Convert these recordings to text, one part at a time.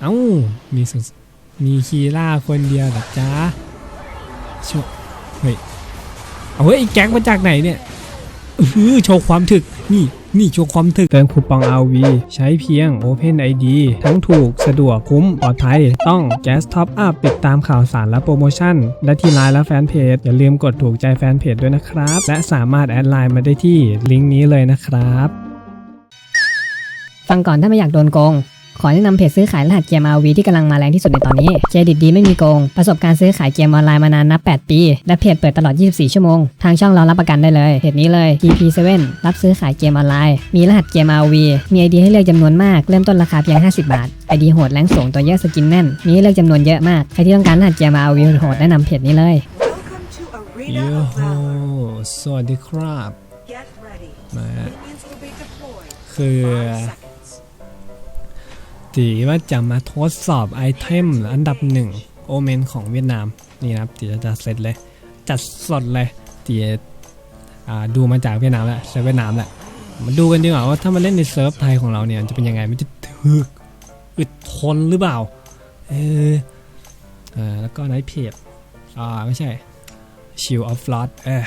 เอ้า มีสุมีคีร่าคนเดียวเหรอจ๊ะโชว์เฮ้ย เอาเฮ้ยไอ้แก๊งมาจากไหนเนี่ยอื้อโชว์ความถึก นี่ นี่โชว์ความถึก เติมคูปอง RV ใช้เพียง Open ID ทั้งถูก สะดวก คุ้ม ปลอดภัย ต้อง Gas Top Up ติดตามข่าวสารและโปรโมชั่นและที่ไลน์และแฟนเพจ อย่าลืมกดถูกใจแฟนเพจด้วยนะครับ และสามารถแอดไลน์มาได้ที่ลิงก์นี้เลยนะครับ ฟังก่อนถ้าไม่อยากโดนโกง ขอแนะนำเพจซื้อขายรหัสเกม RV ที่กำลังมาแรงที่สุดในตอนนี้เครดิตดีไม่มีโกง ประสบการณ์ซื้อขายเกมออนไลน์มานานนับ 8 ปี และเพจเปิดตลอด 24 ชั่วโมง ทางช่องเรารับประกันได้เลย เพจนี้เลย TP7 รับซื้อขายเกมออนไลน์ มีรหัสเกม RV มีไอดีให้เลือกจำนวนมาก เริ่มต้นราคาเพียง 50 บาทไอดีโหดแรงสูงตัวเยอะสกินแน่น มีให้เลือกจำนวนเยอะมาก ใครที่ต้องการรหัสเกม RV โหดแนะนำเพจนี้เลย Welcome to Arena โย of โฮ Valor. สวัสดีครับ Get ready. มา Minions will be deployed. คือ Five seconds. ตีว่าจะมาทดสอบไอเทมอันดับหนึ่งโอเมนของเวียดนามนี่นะครับตีจะจัดเสร็จเลย จัดสดเลยตีดูมาจากเวียดนามแล้วเซเวียดนามแหละมาดูกันดีกว่าว่าถ้ามาเล่นในเซิร์ฟไทยของเราเนี่ยจะเป็นยังไงมันจะถึกอึดทนหรือเปล่าเอออ่าแล้วก็ไนท์เพจอ่าไม่ใช่ชิลออฟฟลอตเออ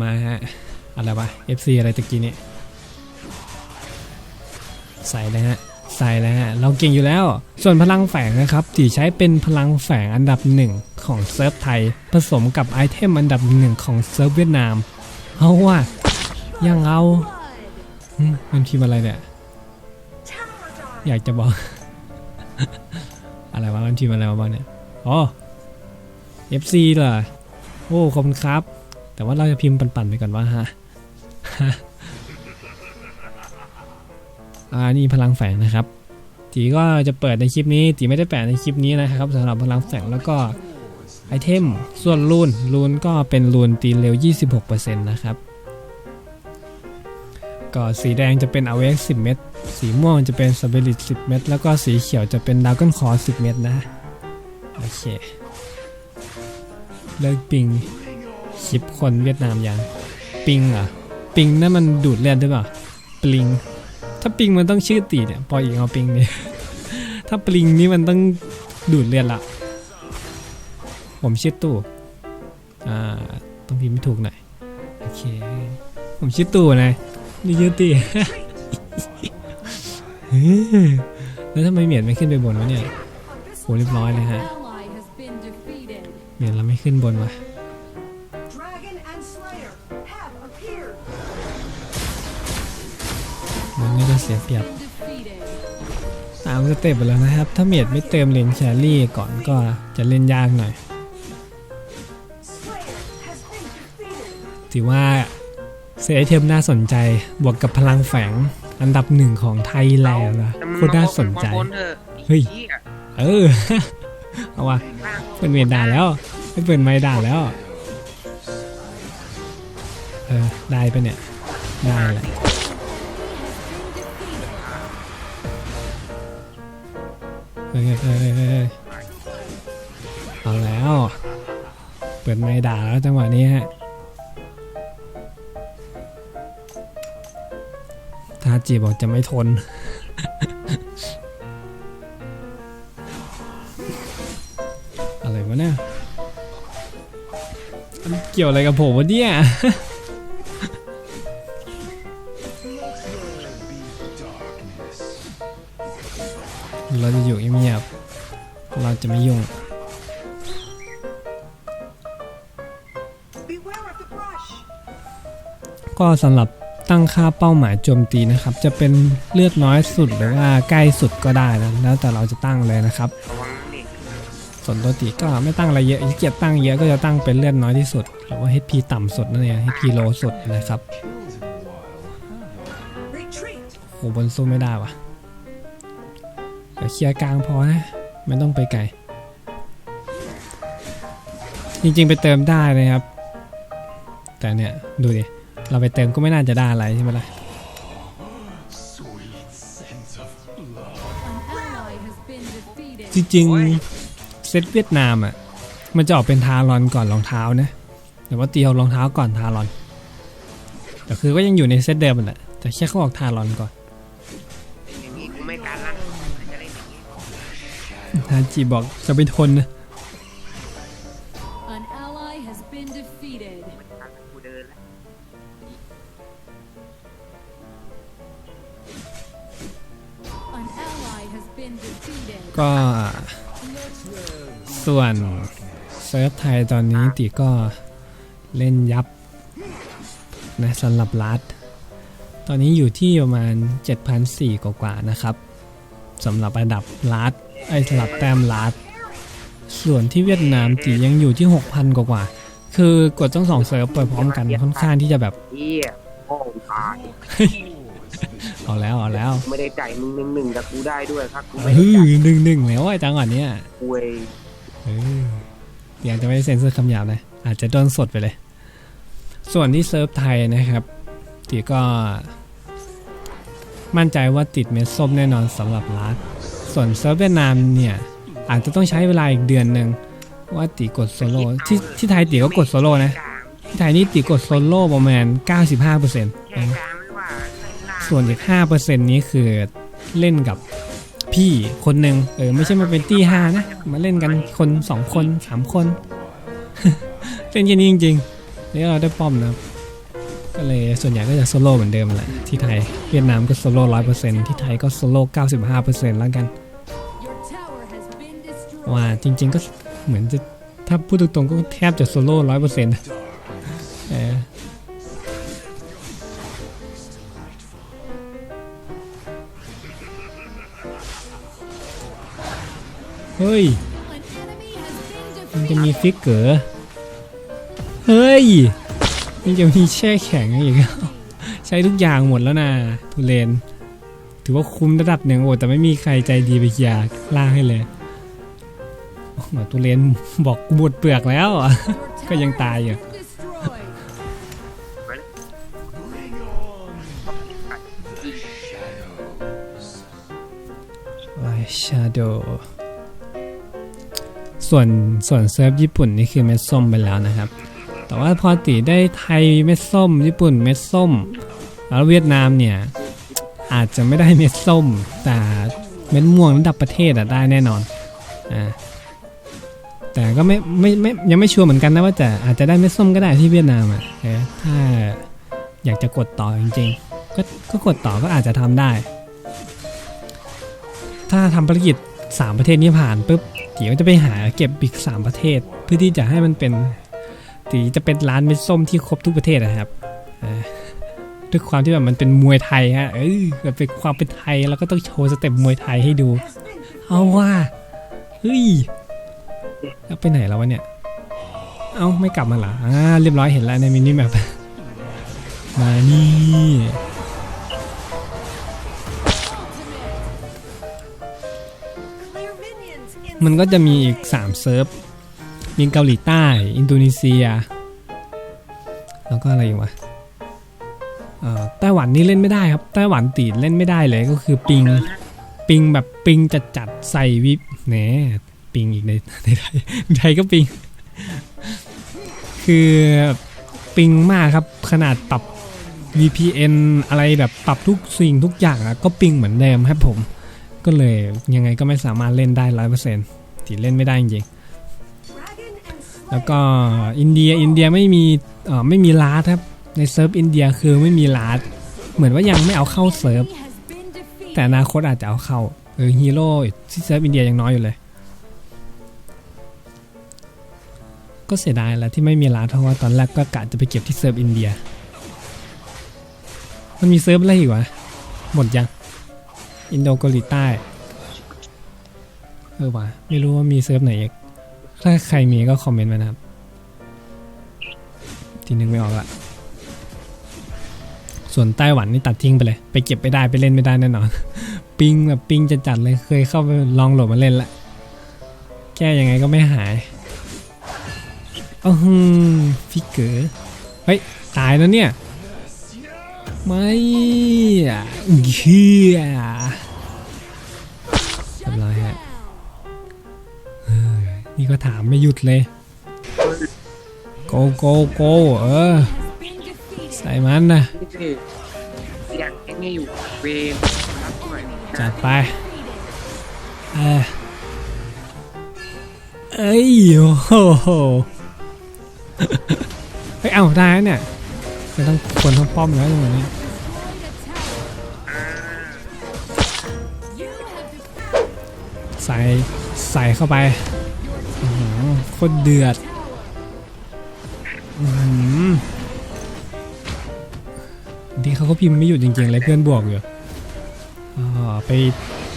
มาฮะอะไรวะ FC อะไรตะกี้นี้ ใส่เลยฮะใส่เลยฮะเราเก่งอยู่แล้ว ส่วนพลังแฝงนะครับตีใช้เป็นพลังแฝงอันดับหนึ่งของเซิร์ฟไทย ผสมกับไอเทมอันดับหนึ่งของเซิร์ฟเวียดนามเอาว่ะยังเอามันพิมพ์อะไรเนี่ย อยากจะบอก อะไรวะมันพิมพ์อะไรมาบ้างเนี่ยอ๋อ FC เหรอโอ้ขอบคุณครับ แต่ว่าเราจะพิมพ์ปั่นๆไปก่อนว่าฮะ อ่านี่พลังแฝงนะครับตีก็จะเปิดในคลิปนี้ตีไม่ได้แปะในคลิปนี้นะครับสำหรับพลังแฝงแล้วก็ไอเทมส่วนรูนรูนก็เป็นรูนตีเร็ว 26%นะครับก็สีแดงจะเป็น a w a k 10 เม็ดสีม่วงจะเป็น s p i r i t 10 เม็ดแล้วก็สีเขียวจะเป็น Dragon Core 10 เม็ดนะ โอเค เลิกปิงคลิปคนเวียดนามยัง ปิงอะ ปิงนั่นมันดูดเลือดด้วยเปล่าปลิง ถ้าปิงมันต้องชื่อตีเนี่ยปออีกเอาปิงเนี่ยถ้าปลิงนี่มันต้องดูดเลือดละ ผมชื่อตู่อ่าต้องพิมพ์ไม่ถูกหน่อยโอเค ผมชื่อตู่นะนี่ชื่อตีเฮ้ยแล้วทำไมเหมียนไม่ขึ้นไปบนวะเนี่ยโหเรียบร้อยเลยฮะเหมียนเราไม่ขึ้นบนวะ สียเปรียบ Defeated. ตามสเต็ปไปแล้วนะครับ ถ้าเมียดไม่เติมเลนแครี่ก่อนก็จะเล่นยากหน่อย Slayer has been defeated. ถือว่าเซตไอเทมน่าสนใจ บวกกับพลังแฝงอันดับหนึ่งของไทยแลนด์นะโคตรน่าสนใจบนเถอะเฮ้ยไอ้หี้เออ เอาว่ะเปิดเมียนด่าแล้วไม่เปิดไม่ด่าแล้ว เออ ได้ปะเนี่ย ได้แหละ เฮ้ยเฮ้ยเฮ้ยเอาแล้ว เปิดไม่ด่าแล้วจังหวะนี้ฮะทาจีบอกจะไม่ทน อะไรวะเนี่ย เกี่ยวอะไรกับผมวะเนี่ย เราจะอยู่เงียบๆเราจะไม่ยุ่ง Beware of the brush. ก็สำหรับตั้งค่าเป้าหมายโจมตีนะครับ จะเป็นเลือดน้อยสุดหรือว่าใกล้สุดก็ได้นะแล้วแต่เราจะตั้งเลยนะครับระวังนี่ส่วนตัวตีก็ไม่ตั้งอะไรเยอะขี้เกียจตั้งเยอะก็จะตั้งเป็นเลือดน้อยที่สุด หรือว่า HP ต่ำสุดนั่นเอง HP โลสุดนะครับ Retreat. โหบนสู้ไม่ได้วะ เดี๋ยวเคลียร์กลางพอนะไม่ต้องไปไกล จริงๆไปเติมได้นะครับ แต่เนี่ย ดูดิ เราไปเติมก็ไม่น่าจะได้อะไรใช่ไหมล่ะจริงๆ เซตเวียดนามอะ มันจะออกเป็นทารอนก่อนรองเท้านะหรือว่าเตียวรองเท้าก่อนทารอนแต่คือก็ยังอยู่ในเซตเดิมแหละแต่แค่เขาออกทารอนก่อน ฮาจิบอกจะไปทนนะ An ally has been defeated. กูเดินแล้ว An ally has been defeated. ก็ส่วนเซิร์ฟไทยตอนนี้ติก็เล่นยับนะสำหรับลัดตอนนี้อยู่ที่ประมาณ 7,400 กว่าๆนะครับสำหรับระดับลัด ไอ้สำหรับแต้มลัดส่วนที่เวียดนามตียังอยู่ที่ 6,000 กว่าๆคือกดต้องสองเซิร์ฟไปพร้อมกันค่อนข้างที่จะแบบเฮียโอ้ตายเอาแล้วเอาแล้วไม่ได้ใจมึงหนึ่งหนึ่งกับกูได้ด้วยครับกูไม่เฮ้ได้ยใจหนึ่งหนึ่งแล้วไอ้จังหวะเนี้ยกูเองเออเดี๋ยวจะไม่ได้เซ็นเซอร์คำหยาบนะอาจจะโดนสดไปเลย ส่วนที่เซิร์ฟไทยนะครับตีก็ มั่นใจว่าติดเม็ดส้มแน่นอนสำหรับลัด ส่วนเซิร์ฟเวียดนามเนี่ยอาจจะต้องใช้เวลาอีกเดือนหนึ่งว่าตีกดโซโล่ที่ที่ไทยตีก็กดโซโล่นะที่ไทยนี่ตีกดโซโล่ประมาณ 95%เแกกลางไม่ว่าข้างล่างส่วนอีก 5%นี้คือเล่นกับพี่คนหนึ่งเออไม่ใช่มาเป็นตี้ห้านะ มาเล่นกันคนสองคนสามคน เล่นแค่นี้จริงๆนี่เราได้ป้อมนะครับ ก็เลยส่วนใหญ่ก็จะโซโล่เหมือนเดิมแหละที่ไทยเวียดนามก็โซโล่ร้อยเปอร์เซ็นต์ที่ไทยก็โซโล่เก้าสิบห้าเปอร์เซ็นต์แล้วกันว่าจริง ๆก็เหมือนจะถ้าพูดตรงๆก็แทบจะโซโล่ร้อยเปอร์เซ็นต์เออเฮ้ย มันจะมีฟิกเกอร์ เฮ้ย มันจะมีแช่แข็งอีกแล้วใช้ทุกอย่างหมดแล้วนะทุเรนถือว่าคุ้มระดับหนึ่งโอ้แต่ไม่มีใครใจดีไปยร์ล่างให้เลยโอ้โหทุเรนบอกกูหมดเปลือกแล้ว ก็ยังตายอยู่ชาโดส่วนส่วนเซิร์ฟญี่ปุ่นนี่คือเม็ดส้มไปแล้วนะครับ แต่ว่าพอตีได้ไทยเม็ดส้ม ญี่ปุ่นเม็ดส้ม แล้วเวียดนามเนี่ย อาจจะไม่ได้เม็ดส้ม แต่เม็ดม่วงระดับประเทศอะได้แน่นอนอ่าแต่ก็ไม่ไม่ไม่ยังไม่ชัวร์เหมือนกันนะว่าจะอาจจะได้เม็ดส้มก็ได้ที่เวียดนามอะถ้าอยากจะกดต่อจริงๆก็ก็กดต่อก็อาจจะทำได้ ถ้าทำภารกิจ 3 ประเทศนี้ผ่านปุ๊บตีก็จะไปหาเก็บอีก3ประเทศ เพื่อที่จะให้มันเป็น ตีจะเป็นร้านเม็ดส้มที่ครบทุกประเทศนะครับด้วยความที่แบบมันเป็นมวยไทยฮะเออแบบเป็นความเป็นไทยแล้วก็ต้องโชว์สเต็ปมวยไทยให้ดู เอาว่าเฮ้ยแล้วไปไหนแล้ววะเนี่ย เอาไม่กลับมาหรออ่าเรียบร้อยเห็นแล้วในมินิแมปมานี่มันก็จะมีอีก 3 เซิร์ฟ มีเกาหลีใต้ อินโดนีเซีย แล้วก็อะไรอีกวะอ่อไต้หวันนี่เล่นไม่ได้ครับ ไต้หวันตีดเล่นไม่ได้เลยก็คือปิง ปิงแบบปิงจัดจัดๆใส่วิบแหนปิงอีกในในไทยไทยก็ปิง คือปิงมากครับ ขนาดปรับ VPN อะไรแบบปรับทุกสิ่งทุกอย่างอะก็ปิงเหมือนเดิมครับผม ก็เลยยังไงก็ไม่สามารถเล่นได้ร้อยเปอร์เซ็นต์ที่เล่นไม่ได้จริงๆ แล้วก็อินเดียอินเดียไม่มีไม่มีลาดครับในเซิร์ฟอินเดียคือไม่มีลาดเหมือนว่ายังไม่เอาเข้าเซิร์ฟแต่อนาคตอาจจะเอาเข้าเออฮีโร่ที่เซิร์ฟอินเดียยังน้อยอยู่เลย ก็เสียดายแหล้วที่ไม่มีลาดเพราะว่าตอนแรกก็กะจะไปเก็บที่เซิร์ฟอินเดีย มันมีเซิร์ฟอะไรอีกวะหมดยังอินโดเกาหลีใต้เออวะไม่รู้ว่ามีเซิร์ฟไหนอีก ถ้าใครมีก็คอมเมนต์มานะครับ ทีนึงไม่ออกละส่วนไต้หวันนี่ตัดทิ้งไปเลย ไปเก็บไม่ได้ไปเล่นไม่ได้แน่นอน ปิงแบบปิงจะจัดเลยเคยเข้าไปลองโหลดมาเล่นละแก้ยังไงก็ไม่หายอืมฟิกเกอร์เฮ้ย ตายแล้วเนี่ย ไม่เฮียเรียบร้อยฮะเฮ้ย นี่ก็ถามไม่หยุดเลย โกโกโกเออ ใส่มันนะนี่คืออยากไอ้นี่อยู่เวรรับหน่อยจัดไปเออเอ้ยโอ้โหเฮ้ยเอ้าได้เนี่ยไม่ต้องคนทั้งป้อมแล้วตรงนี้ใส่ใส่เข้าไป คตรเดือดอดีเขาก็พิมพ์ไม่หยุดจริงๆเลยเพื่อนบวกอยู่อ๋อไป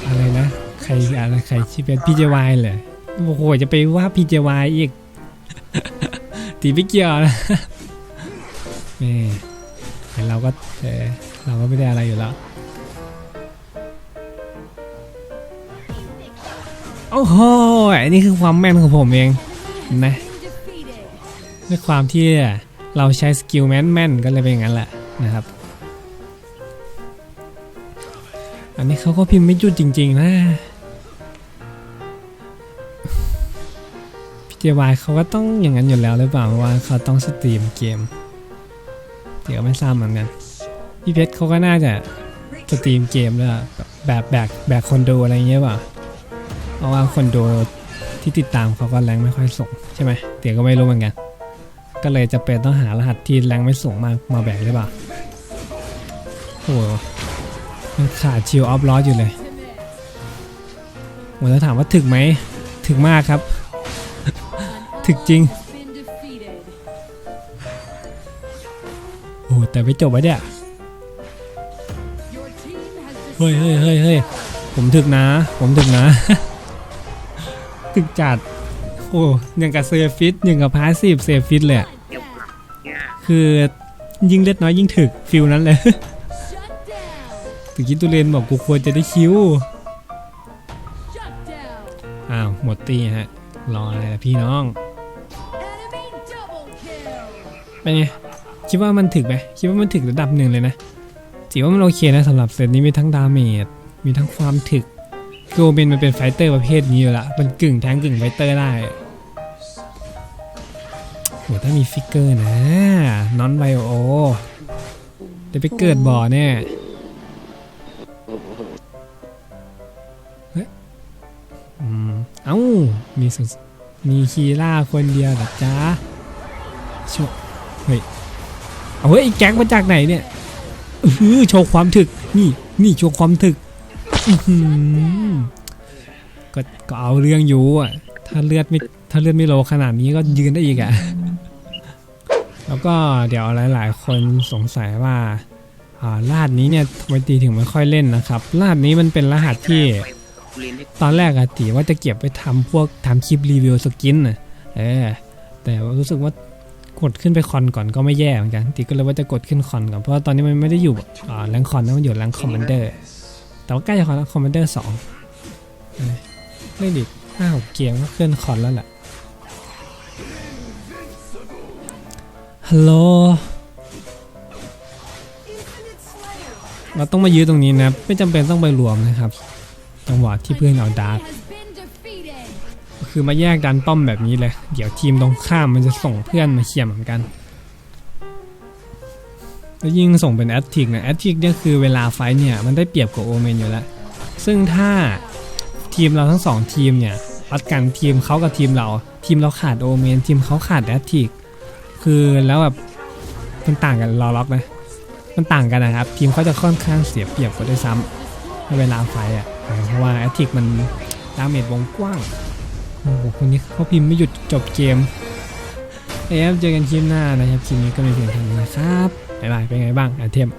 อะไรนะ ใครอะไรใครชื่อเป็นพีเจวายเลยโอ้โหจะไปว่าพีเจวายอีกตีไม่เกี่ยวนะแม่แต่เราก็เออเราก็ไม่ได้อะไรอยู่แล้วโอ้โหอันนี้คือความแม่นของผมเอง นะด้วยความที่เราใช้สกิลแม่นแม่นๆก็เลยเป็นอย่างนั้นแหละนะครับ อันนี้เขาก็พิมพ์ไม่หยุดจริง ๆ นะพีเจวายเขาก็ต้องอย่างนั้นอยู่แล้วหรือเปล่าว่าเขาต้องสตรีมเกม เดี๋ยวไม่ทราบเหมือนกันพี่เพชรเขาก็น่าจะสตรีมเกมด้วแบบแบกแบกคนดูอะไรอย่างเงี้ยเปล่าเพราะว่าคนดู ที่ติดตามเขาก็แรงไม่ค่อยส่งใช่ไหมเดี๋ยก็ไม่รู้เหมือนกัน ก็เลยจะเป็นต้องหารหัสที่แรงไม่ส่งมามาแบกหรือเปล่าโอ้โหมันขาดชิลออฟลอสอยู่เลยผมจะถามว่าถึกไหมถึกมากครับ ถึกจริง โอ้แต่ไม่จบวะเนี่ยเฮ้ยเฮ้ยเฮ้ยเฮ้ยผมถึกนะ ผมถึกนะ ถึกจัด โอ้ยังกับเซฟฟิตยังกับพาสซีฟเซฟฟิตเลยอะคือยิ่งเลือดน้อยยิ่งถึกฟิลนั้นเลย shut down. ถึงคิดตุเรนบอกกูควรจะได้คิวอ้าว หมดตีฮะ รออะไรล่ะพี่น้อง เป็นไง คิดว่ามันถึกไหมคิดว่ามันถึกระดับหนึ่งเลยนะถือว่ามันโอเคนะสำหรับเซตนี้มีทั้งดาเมจมีทั้งความถึก โกเบนมันเป็นไฟเตอร์ประเภทนี้อยู่ละมันกึ่งแทงกึ่งไฟเตอร์ได้โหถ้ามีฟิกเกอร์นะนอนไบโอเดี๋ยวไปเกิดบ่อแน่เฮ้ยอืมเอ้า มีสุมีคีล่าคนเดียวหรอจ๊ะชัวเฮ้ย เอาเฮ้ยไอ้แก๊งมาจากไหนเนี่ย อือโชว์ความถึก นี่ นี่โชว์ความถึก ก็ก็เอาเรื่องอยู่อะ ถ้าเลือดไม่ถ้าเลือดไม่โลขนาดนี้ก็ยืนได้อีกอะ แล้วก็เดี๋ยวหลาย ๆ คนสงสัยว่าอ่าลาดนี้เนี่ยทำไมตีถึงไม่ค่อยเล่นนะครับลาดนี้มันเป็นรหัสที่ ตอนแรกอะตีว่าจะเก็บไปทำพวกทำคลิปรีวิวสกินน่ะเออแต่รู้สึกว่ากดขึ้นไปคอนก่อนก็ไม่แย่เหมือนกันตีก็เลยว่าจะกดขึ้นคอนก่อนเพราะตอนนี้มันไม่ได้อยู่อ่าแรงคอนนะมันอยู่แรงคอมมานเดอร์ แต่ว่าใกล้จะคอนคอมมานเดอร์สองเล่นดิห้าหกเกมก็ขึ้นคอนแล้วแหละฮัลโหลเราต้องมายื้อตรงนี้นะ ไม่จำเป็นต้องไปรวมนะครับ จังหวะที่เพื่อนเอาดาร์กคือมาแยกดันป้อมแบบนี้เลย เดี๋ยวทีมตรงข้ามมันจะส่งเพื่อนมาเคลียเหมือนกัน แล้วยิ่งส่งเป็นแอตทิกเนี่ยแอตทิกเนี่ยคือเวลาไฟเนี่ยมันได้เปรียบกว่าโอเมนอยู่แล้ว ซึ่งถ้าทีมเราทั้งสองทีมเนี่ยวัดกันทีมเขากับทีมเรา ทีมเราขาดโอเมนทีมเขาขาดแอตทิกคือแล้วแบบมันต่างกันรอล็อกนะมันต่างกันนะครับ ทีมเขาจะค่อนข้างเสียเปรียบกว่าด้วยซ้ำในเวลาไฟอะเพราะว่าแอตทิกมันดาเมจวงกว้างโอ้โหคนนี้เขาพิมพ์ไม่หยุดจบเกมเอฟเจอกันคลิปหน้านะครับคลิปนี้ก็มีเพียงเท่านี้นะครับ บ๊ายบายเป็นไงบ้างอาเทม